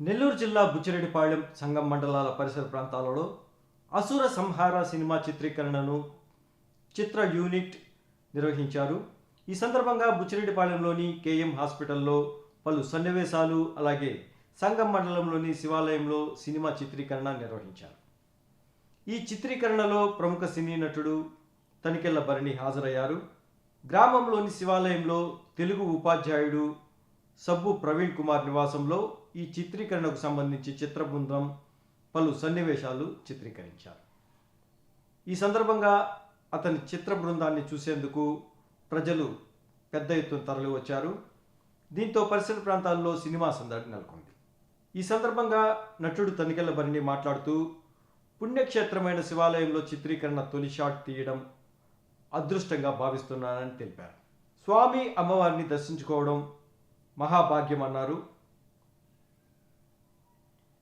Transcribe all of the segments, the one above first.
నెల్లూరు జిల్లా బుచ్చిరెడ్డిపాళెం సంగం మండలాల పరిసర ప్రాంతాలలో అసుర సంహార సినిమా చిత్రీకరణను చిత్ర యూనిట్ నిర్వహించారు. ఈ సందర్భంగా బుచ్చిరెడ్డిపాళెంలోని కేఎం హాస్పిటల్లో పలు సన్నివేశాలు అలాగే సంగం మండలంలోని శివాలయంలో సినిమా చిత్రీకరణ నిర్వహించారు. ఈ చిత్రీకరణలో ప్రముఖ సినీ నటుడు తనికెళ్ళ భరణి హాజరయ్యారు. గ్రామంలోని శివాలయంలో తెలుగు ఉపాధ్యాయుడు సబ్బు ప్రవీణ్ కుమార్ నివాసంలో ఈ చిత్రీకరణకు సంబంధించి చిత్ర బృందం పలు సన్నివేశాలు చిత్రీకరించారు. ఈ సందర్భంగా అతని చిత్ర బృందాన్ని చూసేందుకు ప్రజలు పెద్ద ఎత్తున తరలి వచ్చారు. దీంతో పరిసర ప్రాంతాల్లో సినిమా సందడి నెలకొంది. ఈ సందర్భంగా నటుడు తనికెళ్ళ భరణి మాట్లాడుతూ పుణ్యక్షేత్రమైన శివాలయంలో చిత్రీకరణ తొలి షాట్ తీయడం అదృష్టంగా భావిస్తున్నానని తెలిపారు. స్వామి అమ్మవారిని దర్శించుకోవడం మహాభాగ్యం అన్నారు.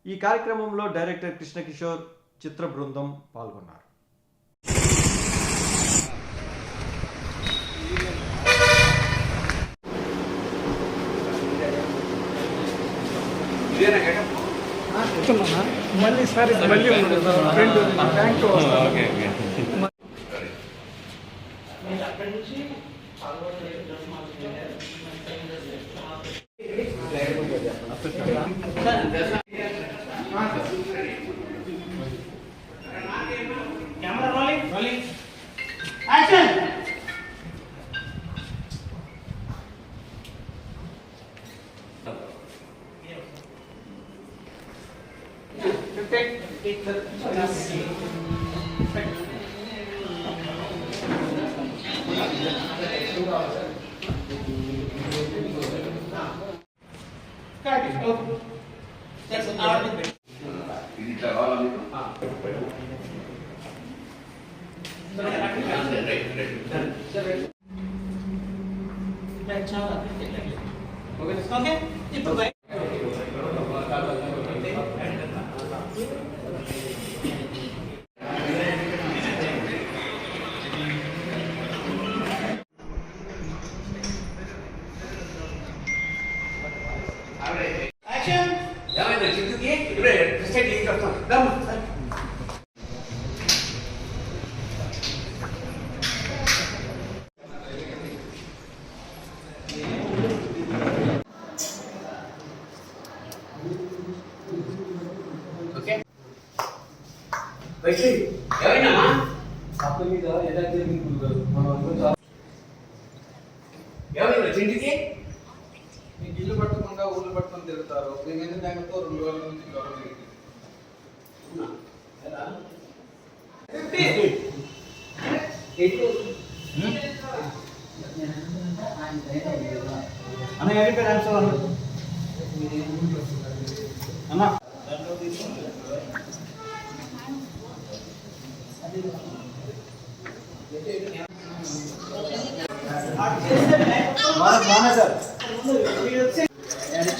ఈ కార్యక్రమంలో డైరెక్టర్ కృష్ణకిషోర్ చిత్ర బృందం పాల్గొన్నారు. మళ్ళీ సారి మళ్ళీ రెండు ట్యాంక్ ఇది ఇట్లా కావాలా మీకు ఓకే ఇప్పుడు బయట. యాక్షన్ ఏమైందా చిట్టుకి ఇప్పుడే వైష్ణవి ఏమైనా అక్కడ మీద ఎలా జరిగింది మనం ఏమైందా? చింటికి పట్టుకొని తిరుగుతారు మేము ఎందుకు దానితో రెండు వేల నుంచి జరిగింది అన్న ఎక్కడ ఆన్సర్ అన్న. బాగా సార్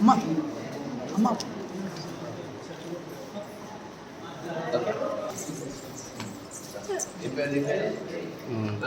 அம்மா அம்மா పేరు నీ పేరు ఆ? నీ